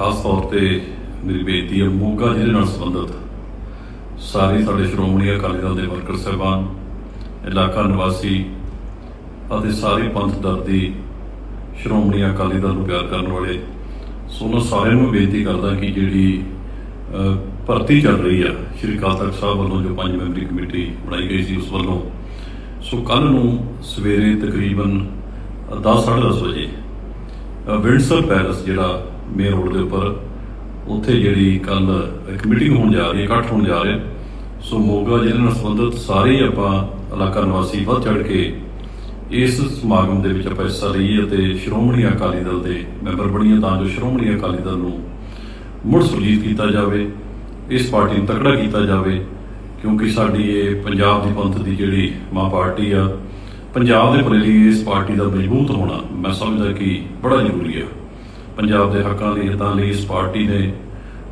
ਖਾਸ ਤੌਰ ਤੇ ਮੇਰੀ ਬੇਨਤੀ ਹੈ ਮੋਗਾ ਜ਼ਿਲ੍ਹੇ ਨਾਲ ਸੰਬੰਧਿਤ। ਸਾਰੇ ਸਾਡੇ ਸ਼੍ਰੋਮਣੀ ਅਕਾਲੀ ਦਲ ਦੇ ਵਰਕਰ ਸਾਹਿਬਾਨ ਇਲਾਕਾ ਨਿਵਾਸੀ ਅਤੇ ਸਾਰੇ ਪੰਥ ਦਰ ਦੀ ਸ਼੍ਰੋਮਣੀ ਅਕਾਲੀ ਦਲ ਨੂੰ ਪਿਆਰ ਕਰਨ ਵਾਲੇ ਸੋ ਉਹਨਾਂ ਸਾਰਿਆਂ ਨੂੰ ਬੇਨਤੀ ਕਰਦਾ ਕਿ ਜਿਹੜੀ ਭਰਤੀ ਚੱਲ ਰਹੀ ਆ ਸ਼੍ਰੀ ਅਕਾਲ ਤਖਤ ਸਾਹਿਬ ਵੱਲੋਂ ਜੋ ਪੰਜ ਮੈਂਬਰੀ ਕਮੇਟੀ ਬਣਾਈ ਗਈ ਸੀ ਉਸ ਵੱਲੋਂ ਸੋ ਕੱਲ ਨੂੰ ਸਵੇਰੇ ਤਕਰੀਬਨ 10:30 ਵਜੇ ਅ, ਵਿੰਡਸਰ ਪੈਲਸ ਜਿਹੜਾ ਮੇਨ ਰੋਡ ਦੇ ਉੱਪਰ। ਉੱਥੇ ਜਿਹੜੀ ਕੱਲ ਇੱਕ ਮੀਟਿੰਗ ਹੋਣ ਜਾ ਰਹੀ ਹੈ, ਇਕੱਠ ਹੋਣ ਜਾ ਰਿਹਾ ਸੋ ਮੋਗਾ ਜ਼ਿਲ੍ਹੇ ਨਾਲ ਸੰਬੰਧਿਤ ਸਾਰੇ ਹੀ ਆਪਾਂ ਇਲਾਕਾ ਨਿਵਾਸੀ ਵੱਧ ਚੜ ਕੇ ਇਸ ਸਮਾਗਮ ਦੇ ਵਿੱਚ ਆਪਾਂ ਹਿੱਸਾ ਲਈਏ ਅਤੇ ਸ਼੍ਰੋਮਣੀ ਅਕਾਲੀ ਦਲ ਦੇ ਮੈਂਬਰ ਬਣੀਏ ਤਾਂ ਜੋ ਸ਼੍ਰੋਮਣੀ ਅਕਾਲੀ ਦਲ ਨੂੰ ਮੁੜ ਸੁਰਜੀਤ ਕੀਤਾ ਜਾਵੇ, ਇਸ ਪਾਰਟੀ ਨੂੰ ਤਕੜਾ ਕੀਤਾ ਜਾਵੇ, ਕਿਉਂਕਿ ਸਾਡੀ ਇਹ ਪੰਜਾਬ ਦੀ ਪੰਥ ਦੀ ਜਿਹੜੀ ਮਾਂ ਪਾਰਟੀ ਆ, ਪੰਜਾਬ ਦੇ ਪ੍ਰਤੀ ਇਸ ਪਾਰਟੀ ਦਾ ਮਜ਼ਬੂਤ ਹੋਣਾ ਮੈਂ ਸਮਝਦਾ ਕਿ ਬੜਾ ਜ਼ਰੂਰੀ ਆ। ਪੰਜਾਬ ਦੇ ਹੱਕਾਂ ਲਈ ਹਿੱਤਾਂ ਲਈ ਇਸ ਪਾਰਟੀ ਨੇ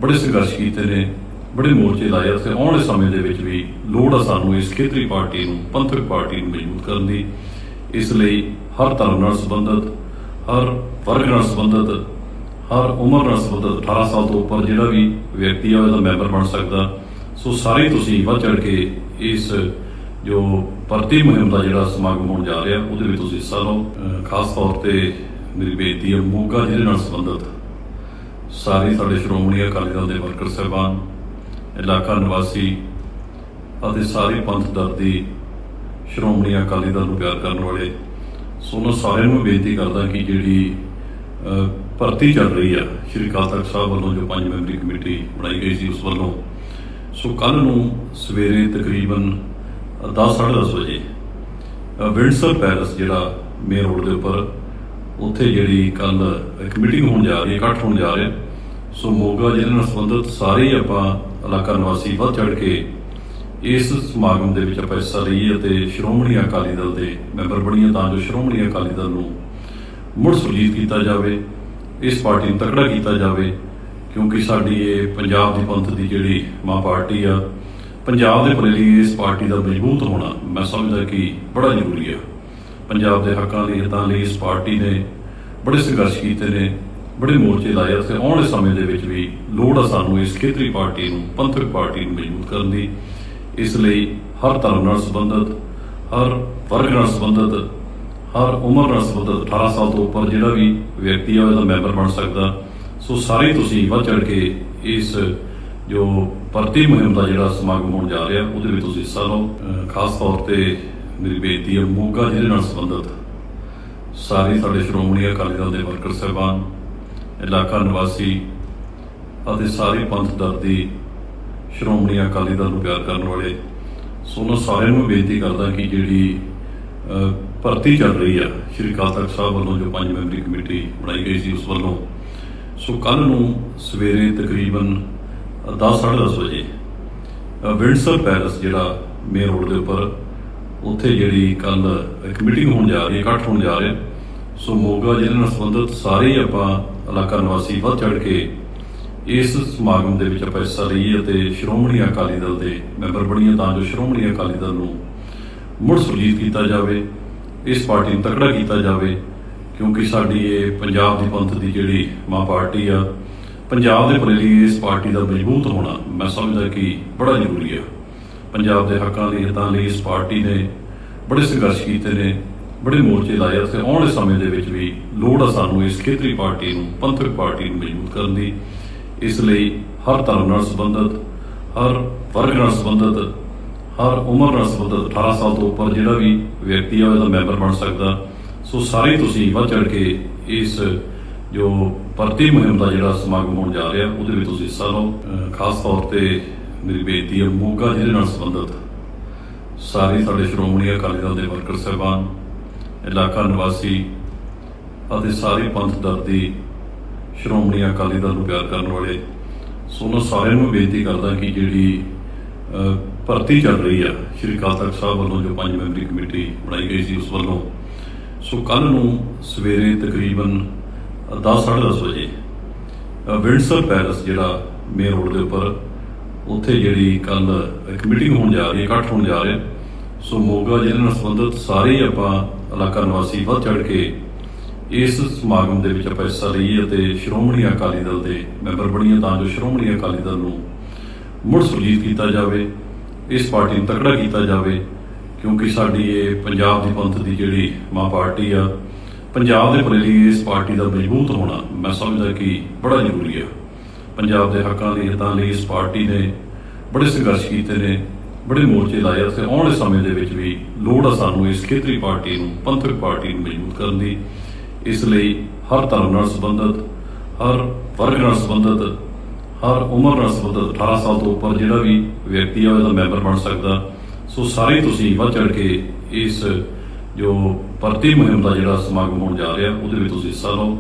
ਬੜੇ ਸੰਘਰਸ਼ ਕੀਤੇ ਨੇ, ਬੜੇ ਮੋਰਚੇ ਲਾਏ ਤੇ ਆਉਣ ਵਾਲੇ ਸਮੇਂ ਦੇ ਵਿੱਚ ਵੀ ਲੋੜ ਆ ਸਾਨੂੰ ਇਸ ਖੇਤਰੀ ਪਾਰਟੀ ਨੂੰ, ਪੰਥਕ ਪਾਰਟੀ ਨੂੰ ਮਜ਼ਬੂਤ ਕਰਨ ਦੀ। ਇਸ ਲਈ ਹਰ ਧਰਮ ਨਾਲ ਸੰਬੰਧਿਤ, ਹਰ ਵਰਗ ਨਾਲ ਸੰਬੰਧਿਤ, ਹਰ ਉਮਰ ਨਾਲ ਸੰਬੰਧਿਤ 18 ਸਾਲ ਤੋਂ ਉੱਪਰ ਜਿਹੜਾ ਵੀ ਵਿਅਕਤੀ ਆ, ਉਹਦਾ ਮੈਂਬਰ ਬਣ ਸਕਦਾ। ਸੋ ਸਾਰੇ ਹੀ ਤੁਸੀਂ ਵੱਧ ਚੜ ਕੇ ਇਸ ਜੋ ਭਰਤੀ ਮੁਹਿੰਮ ਦਾ ਜਿਹੜਾ ਸਮਾਗਮ ਹੋਣ ਜਾ ਰਿਹਾ, ਉਹਦੇ ਵਿੱਚ ਤੁਸੀਂ ਹਿੱਸਾ ਲਓ। ਖਾਸ ਤੌਰ ਤੇ ਮੇਰੀ ਬੇਨਤੀ ਹੈ। ਮੋਗਾ ਜ਼ਿਲ੍ਹੇ ਨਾਲ ਸੰਬੰਧਿਤ? ਸਾਰੇ ਸਾਡੇ ਸ਼੍ਰੋਮਣੀ ਅਕਾਲੀ ਦਲ ਦੇ ਵਰਕਰ ਸਾਹਿਬਾਨ ਇਲਾਕਾ ਨਿਵਾਸੀ ਅਤੇ ਸਾਰੇ ਪੰਥ ਦਰ ਦੀ ਸ਼੍ਰੋਮਣੀ ਅਕਾਲੀ ਦਲ ਨੂੰ ਪਿਆਰ ਕਰਨ ਵਾਲੇ ਸੋ ਉਹਨਾਂ ਸਾਰਿਆਂ ਨੂੰ ਬੇਨਤੀ ਕਰਦਾ ਕਿ ਜਿਹੜੀ ਭਰਤੀ ਚੱਲ ਰਹੀ ਆ ਸ਼੍ਰੀ ਅਕਾਲ ਤਖਤ ਸਾਹਿਬ ਵੱਲੋਂ ਜੋ ਪੰਜ ਮੈਂਬਰੀ ਕਮੇਟੀ ਬਣਾਈ ਗਈ ਸੀ ਉਸ ਵੱਲੋਂ ਸੋ ਕੱਲ ਨੂੰ ਸਵੇਰੇ ਤਕਰੀਬਨ 10:30 ਵਜੇ ਅ, ਵਿੰਡਸਰ ਪੈਲਸ ਜਿਹੜਾ ਮੇਨ ਰੋਡ ਦੇ ਉੱਪਰ ਉੱਥੇ ਜਿਹੜੀ ਕੱਲ ਇੱਕ ਮੀਟਿੰਗ ਹੋਣ ਜਾ ਰਹੀ ਹੈ, ਇਕੱਠ ਹੋਣ ਜਾ ਰਿਹਾ ਸੋ ਮੋਗਾ ਜਿਹਦੇ ਨਾਲ ਸੰਬੰਧਿਤ ਸਾਰੇ ਆਪਾਂ ਇਲਾਕਾ ਨਿਵਾਸੀ ਵੱਧ ਚੜ ਕੇ ਇਸ ਸਮਾਗਮ ਦੇ ਵਿੱਚ ਆਪਾਂ ਹਿੱਸਾ ਲਈਏ ਅਤੇ ਸ਼੍ਰੋਮਣੀ ਅਕਾਲੀ ਦਲ ਦੇ ਮੈਂਬਰ ਬਣੀਏ ਤਾਂ ਜੋ ਸ਼੍ਰੋਮਣੀ ਅਕਾਲੀ ਦਲ ਨੂੰ ਮੁੜ ਸੁਰਜੀਤ ਕੀਤਾ ਜਾਵੇ, ਇਸ ਪਾਰਟੀ ਨੂੰ ਤਕੜਾ ਕੀਤਾ ਜਾਵੇ, ਕਿਉਂਕਿ ਸਾਡੀ ਇਹ ਪੰਜਾਬ ਦੀ ਪੰਥ ਦੀ ਜਿਹੜੀ ਮਾਂ ਪਾਰਟੀ ਆ, ਪੰਜਾਬ ਦੇ ਪ੍ਰਤੀ ਇਸ ਪਾਰਟੀ ਦਾ ਮਜ਼ਬੂਤ ਹੋਣਾ ਮੈਂ ਸਮਝਦਾ ਕਿ ਬੜਾ ਜ਼ਰੂਰੀ ਆ। ਪੰਜਾਬ ਦੇ ਹੱਕਾਂ ਲਈ, ਹਿੱਤਾਂ ਲਈ ਇਸ ਪਾਰਟੀ ਨੇ ਬੜੇ ਸੰਘਰਸ਼ ਕੀਤੇ ਨੇ, ਬੜੇ ਮੋਰਚੇ ਲਾਏ ਤੇ ਆਉਣ ਵਾਲੇ ਸਮੇਂ ਦੇ ਵਿੱਚ ਵੀ ਲੋੜ ਆ ਸਾਨੂੰ ਇਸ ਖੇਤਰੀ ਪਾਰਟੀ ਨੂੰ, ਪੰਥਕ ਪਾਰਟੀ ਨੂੰ ਮਜ਼ਬੂਤ ਕਰਨ ਦੀ। ਇਸ ਲਈ ਹਰ ਧਰਮ ਨਾਲ ਸੰਬੰਧਿਤ, ਹਰ ਵਰਗ ਨਾਲ ਸੰਬੰਧਿਤ, ਹਰ ਉਮਰ ਨਾਲ ਸੰਬੰਧਿਤ 18 ਸਾਲ ਤੋਂ ਉੱਪਰ ਜਿਹੜਾ ਵੀ ਵਿਅਕਤੀ ਆ, ਉਹਦਾ ਮੈਂਬਰ ਬਣ ਸਕਦਾ। ਸੋ ਸਾਰੇ ਤੁਸੀਂ ਵੱਧ ਚੜ ਕੇ ਇਸ ਜੋ ਭਰਤੀ ਮੁਹਿੰਮ ਦਾ ਜਿਹੜਾ ਸਮਾਗਮ ਹੋਣ ਜਾ ਰਿਹਾ, ਉਹਦੇ ਵਿੱਚ ਤੁਸੀਂ ਹਿੱਸਾ ਲਓ। ਖਾਸ ਤੌਰ ਤੇ ਮੇਰੀ ਬੇਨਤੀ ਹੈ ਮੋਗਾ ਜ਼ਿਲ੍ਹੇ ਨਾਲ ਸੰਬੰਧਿਤ। ਸਾਰੇ ਸਾਡੇ ਸ਼੍ਰੋਮਣੀ ਅਕਾਲੀ ਦਲ ਦੇ ਵਰਕਰ ਸਾਹਿਬਾਨ ਇਲਾਕਾ ਨਿਵਾਸੀ ਅਤੇ ਸਾਰੇ ਪੰਥ ਦਰ ਦੀ ਸ਼੍ਰੋਮਣੀ ਅਕਾਲੀ ਦਲ ਨੂੰ ਪਿਆਰ ਕਰਨ ਵਾਲੇ ਸੋ ਉਹਨਾਂ ਸਾਰਿਆਂ ਨੂੰ ਬੇਨਤੀ ਕਰਦਾ ਕਿ ਜਿਹੜੀ ਭਰਤੀ ਚੱਲ ਰਹੀ ਆ ਸ਼੍ਰੀ ਅਕਾਲ ਤਖਤ ਸਾਹਿਬ ਵੱਲੋਂ ਜੋ ਪੰਜ ਮੈਂਬਰੀ ਕਮੇਟੀ ਬਣਾਈ ਗਈ ਸੀ ਉਸ ਵੱਲੋਂ ਸੋ ਕੱਲ ਨੂੰ ਸਵੇਰੇ ਤਕਰੀਬਨ 10:30 ਵਜੇ ਅ, ਵਿੰਡਸਰ ਪੈਲਸ ਜਿਹੜਾ ਮੇਨ ਰੋਡ ਦੇ ਉੱਪਰ ਉੱਥੇ ਜਿਹੜੀ ਕੱਲ ਇੱਕ ਮੀਟਿੰਗ ਹੋਣ ਜਾ ਰਹੀ ਹੈ, ਇਕੱਠ ਹੋਣ ਜਾ ਰਿਹਾ ਸੋ ਮੋਗਾ ਜ਼ਿਲ੍ਹੇ ਨਾਲ ਸੰਬੰਧਿਤ ਸਾਰੇ ਆਪਾਂ ਇਲਾਕਾ ਨਿਵਾਸੀ ਵੱਧ ਚੜ ਕੇ ਇਸ ਸਮਾਗਮ ਦੇ ਵਿੱਚ ਆਪਾਂ ਹਿੱਸਾ ਲਈਏ ਅਤੇ ਸ਼੍ਰੋਮਣੀ ਅਕਾਲੀ ਦਲ ਦੇ ਮੈਂਬਰ ਬਣੀਏ ਤਾਂ ਜੋ ਸ਼੍ਰੋਮਣੀ ਅਕਾਲੀ ਦਲ ਨੂੰ ਮੁੜ ਸੁਰਜੀਤ ਕੀਤਾ ਜਾਵੇ, ਇਸ ਪਾਰਟੀ ਨੂੰ ਤਕੜਾ ਕੀਤਾ ਜਾਵੇ, ਕਿਉਂਕਿ ਸਾਡੀ ਇਹ ਪੰਜਾਬ ਦੀ ਪੰਥ ਦੀ ਜਿਹੜੀ ਮਾਂ ਪਾਰਟੀ ਆ, ਪੰਜਾਬ ਦੇ ਪ੍ਰਤੀ ਇਸ ਪਾਰਟੀ ਦਾ ਮਜ਼ਬੂਤ ਹੋਣਾ ਮੈਂ ਸਮਝਦਾ ਕਿ ਬੜਾ ਜ਼ਰੂਰੀ ਆ। ਪੰਜਾਬ ਦੇ ਹੱਕਾਂ ਲਈ ਹਿੱਤਾਂ ਲਈ ਇਸ ਪਾਰਟੀ ਨੇ ਬੜੇ ਸੰਘਰਸ਼ ਕੀਤੇ ਨੇ, ਬੜੇ ਮੋਰਚੇ ਲਾਏ ਤੇ ਆਉਣ ਵਾਲੇ ਸਮੇਂ ਦੇ ਵਿੱਚ ਵੀ ਲੋੜ ਆ ਸਾਨੂੰ ਇਸ ਖੇਤਰੀ ਪਾਰਟੀ ਨੂੰ, ਪੰਥਕ ਪਾਰਟੀ ਨੂੰ ਮਜ਼ਬੂਤ ਕਰਨ ਦੀ। ਇਸ ਲਈ ਹਰ ਧਰਮ ਨਾਲ ਸੰਬੰਧਿਤ, ਹਰ ਵਰਗ ਨਾਲ ਸੰਬੰਧਿਤ, ਹਰ ਉਮਰ ਨਾਲ ਸੰਬੰਧਿਤ 18 ਸਾਲ ਤੋਂ ਉੱਪਰ ਜਿਹੜਾ ਵੀ ਵਿਅਕਤੀ ਆ, ਉਹਦਾ ਮੈਂਬਰ ਬਣ ਸਕਦਾ। ਸੋ ਸਾਰੇ ਤੁਸੀਂ ਵੱਧ ਚੜ ਕੇ ਇਸ ਜੋ ਭਰਤੀ ਮੁਹਿੰਮ ਦਾ ਜਿਹੜਾ ਸਮਾਗਮ ਹੋਣ ਜਾ ਰਿਹਾ, ਉਹਦੇ ਵਿੱਚ ਤੁਸੀਂ ਹਿੱਸਾ ਲਓ ਖਾਸ ਤੌਰ ਤੇ ਮੇਰੀ ਬੇਨਤੀ ਹੈ ਮੋਗਾ ਜ਼ਿਲ੍ਹੇ ਨਾਲ ਸੰਬੰਧਿਤ? ਸਾਰੇ ਸਾਡੇ ਸ਼੍ਰੋਮਣੀ ਅਕਾਲੀ ਦਲ ਦੇ ਵਰਕਰ ਸਾਹਿਬਾਨ ਇਲਾਕਾ ਨਿਵਾਸੀ ਅਤੇ ਸਾਰੇ ਪੰਥ ਦਰ ਦੀ ਸ਼੍ਰੋਮਣੀ ਅਕਾਲੀ ਦਲ ਨੂੰ ਪਿਆਰ ਕਰਨ ਵਾਲੇ ਸੋ ਉਹਨਾਂ ਸਾਰਿਆਂ ਨੂੰ ਬੇਨਤੀ ਕਰਦਾ ਕਿ ਜਿਹੜੀ ਭਰਤੀ ਚੱਲ ਰਹੀ ਆ ਸ਼੍ਰੀ ਅਕਾਲ ਤਖਤ ਸਾਹਿਬ ਵੱਲੋਂ ਜੋ ਪੰਜ ਮੈਂਬਰੀ ਕਮੇਟੀ ਬਣਾਈ ਗਈ ਸੀ ਉਸ ਵੱਲੋਂ ਸੋ ਕੱਲ ਨੂੰ ਸਵੇਰੇ ਤਕਰੀਬਨ 10:30 ਵਜੇ ਅ, ਵਿੰਡਸਰ ਪੈਲਸ ਜਿਹੜਾ ਮੇਨ ਰੋਡ ਦੇ ਉੱਪਰ ਉੱਥੇ ਜਿਹੜੀ ਕੱਲ ਇੱਕ ਮੀਟਿੰਗ ਹੋਣ ਜਾ ਰਹੀ ਹੈ, ਇਕੱਠ ਹੋਣ ਜਾ ਰਿਹਾ ਸੋ ਮੋਗਾ ਜ਼ਿਲ੍ਹੇ ਨਾਲ ਸੰਬੰਧਿਤ ਸਾਰੇ ਆਪਾਂ ਇਲਾਕਾ ਨਿਵਾਸੀ ਵੱਧ ਚੜ ਕੇ ਇਸ ਸਮਾਗਮ ਦੇ ਵਿੱਚ ਆਪਾਂ ਹਿੱਸਾ ਲਈਏ ਅਤੇ ਸ਼੍ਰੋਮਣੀ ਅਕਾਲੀ ਦਲ ਦੇ ਮੈਂਬਰ ਬਣੀਏ ਤਾਂ ਜੋ ਸ਼੍ਰੋਮਣੀ ਅਕਾਲੀ ਦਲ ਨੂੰ ਮੁੜ ਸੁਰਜੀਤ ਕੀਤਾ ਜਾਵੇ, ਇਸ ਪਾਰਟੀ ਨੂੰ ਤਕੜਾ ਕੀਤਾ ਜਾਵੇ, ਕਿਉਂਕਿ ਸਾਡੀ ਇਹ ਪੰਜਾਬ ਦੀ ਪੰਥ ਦੀ ਜਿਹੜੀ ਮਾਂ ਪਾਰਟੀ ਆ, ਪੰਜਾਬ ਦੇ ਲਈ ਇਸ ਪਾਰਟੀ ਦਾ ਮਜ਼ਬੂਤ ਹੋਣਾ ਮੈਂ ਸਮਝਦਾ ਕਿ ਬੜਾ ਜ਼ਰੂਰੀ ਆ। ਪੰਜਾਬ ਦੇ ਹੱਕਾਂ ਲਈ ਹਿੱਤਾਂ ਲਈ ਇਸ ਪਾਰਟੀ ਨੇ ਬੜੇ ਸੰਘਰਸ਼ ਕੀਤੇ ਨੇ, ਬੜੇ ਮੋਰਚੇ ਲਾਏ ਆ ਤੇ ਆਉਣ ਵਾਲੇ ਸਮੇਂ ਦੇ ਵਿੱਚ ਵੀ ਲੋੜ ਆ ਸਾਨੂੰ ਇਸ ਖੇਤਰੀ ਪਾਰਟੀ ਨੂੰ, ਪੰਥਕ ਪਾਰਟੀ ਨੂੰ ਮਜ਼ਬੂਤ ਕਰਨ ਦੀ। ਇਸ ਲਈ ਹਰ ਧਰਮ ਨਾਲ ਸੰਬੰਧਿਤ, ਹਰ ਵਰਗ ਨਾਲ ਸੰਬੰਧਿਤ, ਹਰ ਉਮਰ ਨਾਲ ਸੰਬੰਧਿਤ 18 ਸਾਲ ਤੋਂ ਉੱਪਰ ਜਿਹੜਾ ਵੀ ਵਿਅਕਤੀ ਆ, ਉਹਦਾ ਮੈਂਬਰ ਬਣ ਸਕਦਾ। ਸੋ ਸਾਰੇ ਤੁਸੀਂ ਵੱਧ ਚੜ ਕੇ ਇਸ ਜੋ ਭਰਤੀ ਮੁਹਿੰਮ ਦਾ ਜਿਹੜਾ ਸਮਾਗਮ ਹੋਣ ਜਾ ਰਿਹਾ, ਉਹਦੇ ਵਿੱਚ ਤੁਸੀਂ ਹਿੱਸਾ ਲਓ।